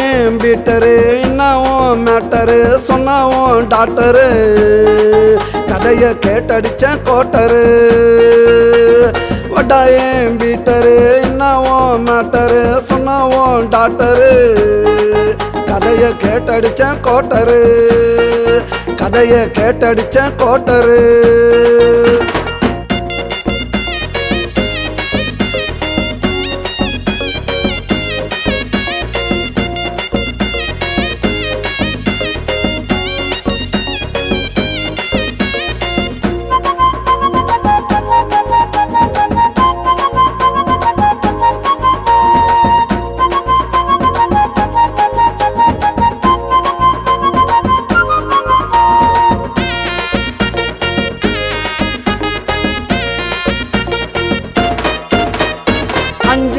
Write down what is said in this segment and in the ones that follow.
ஏன் பீட்டரு என்னவும் மேட்டரு சொன்னாவும் டாக்டரு கதையை கேட்டடிச்சேன் கோட்டரு வட்டா பீட்டரு என்னவும் மேட்டரு சொன்னாவும் டாக்டரு கதையை கேட்டடிச்சேன் கோட்டரு கதையை கேட்டடிச்சேன் கோட்டரு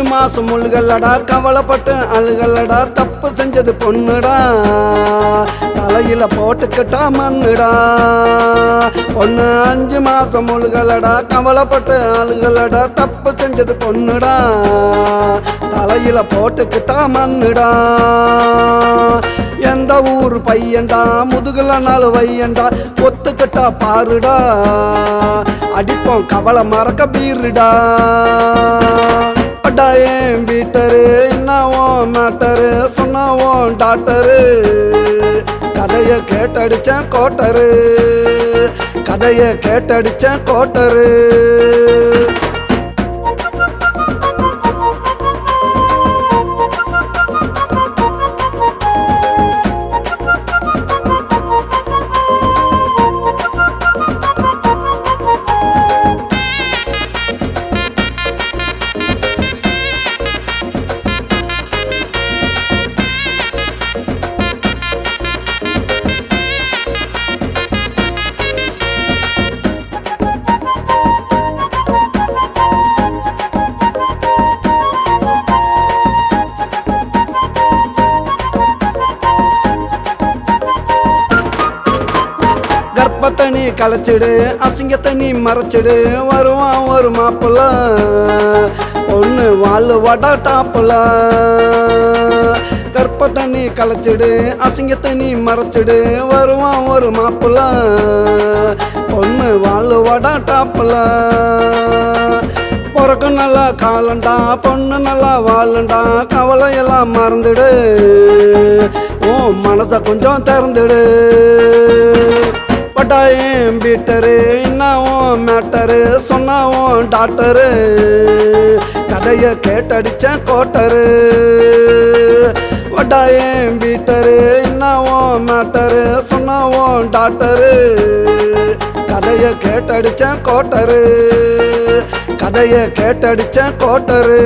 மாசம் முழுகல்லடா கவலைப்பட்டு அழுகல்லடா தப்பு செஞ்சது பொண்ணுடா. தலையில போட்டுக்கிட்டா மண்ணுடா. பொண்ணு அஞ்சு மாசம் முழுகலடா கவலைப்பட்டு அழுகலடா தப்பு செஞ்சது பொண்ணுடா. தலையில போட்டுக்கிட்டா மண்ணுடா. எந்த ஊர் பையன்டா முதுகுல நாலு வையண்டா ஒத்துக்கிட்டா பாருடா. அடிப்போம் கவலை மறக்க பீருடா. பட்டா ஏன் பீட்டரு என்னவும் மேட்டரு சொன்னாவும் டாக்டரு. கதையை கேட்டடிச்ச கோட்டரு கதையை கேட்டடிச்ச கோட்டரு. கர்ப்பத்தை நீ கலைச்சிடு அசிங்கத்தை நீ மறைச்சிடு வருவான் ஒரு மாப்பிள்ள. பொண்ணு வாழ் வடா டாப்புல. கற்பத்தை நீ கலைச்சிடு அசிங்கத்தை நீ மறைச்சிடு வருவான் ஒரு மாப்பிள்ள. பொண்ணு வாழ் வடா டாப்புல. பிறக்க நல்லா காலண்டா பொண்ணு நல்லா வாழண்டா கவலையெல்லாம் மறந்துடு. ஓ மனச கொஞ்சம் திறந்துடு. பட்டாயம் பீட்டரு என்னவும் மேட்டரு சொன்னாவும் டாக்டரு. கதையை கேட்டடிச்ச கோட்டரு. பட்டாயம் பீட்டரு என்னவும் மேட்டரு சொன்னாவும் டாக்டரு. கதையை கேட்டடிச்ச கோட்டரு. கதையை கேட்டடிச்ச கோட்டரு.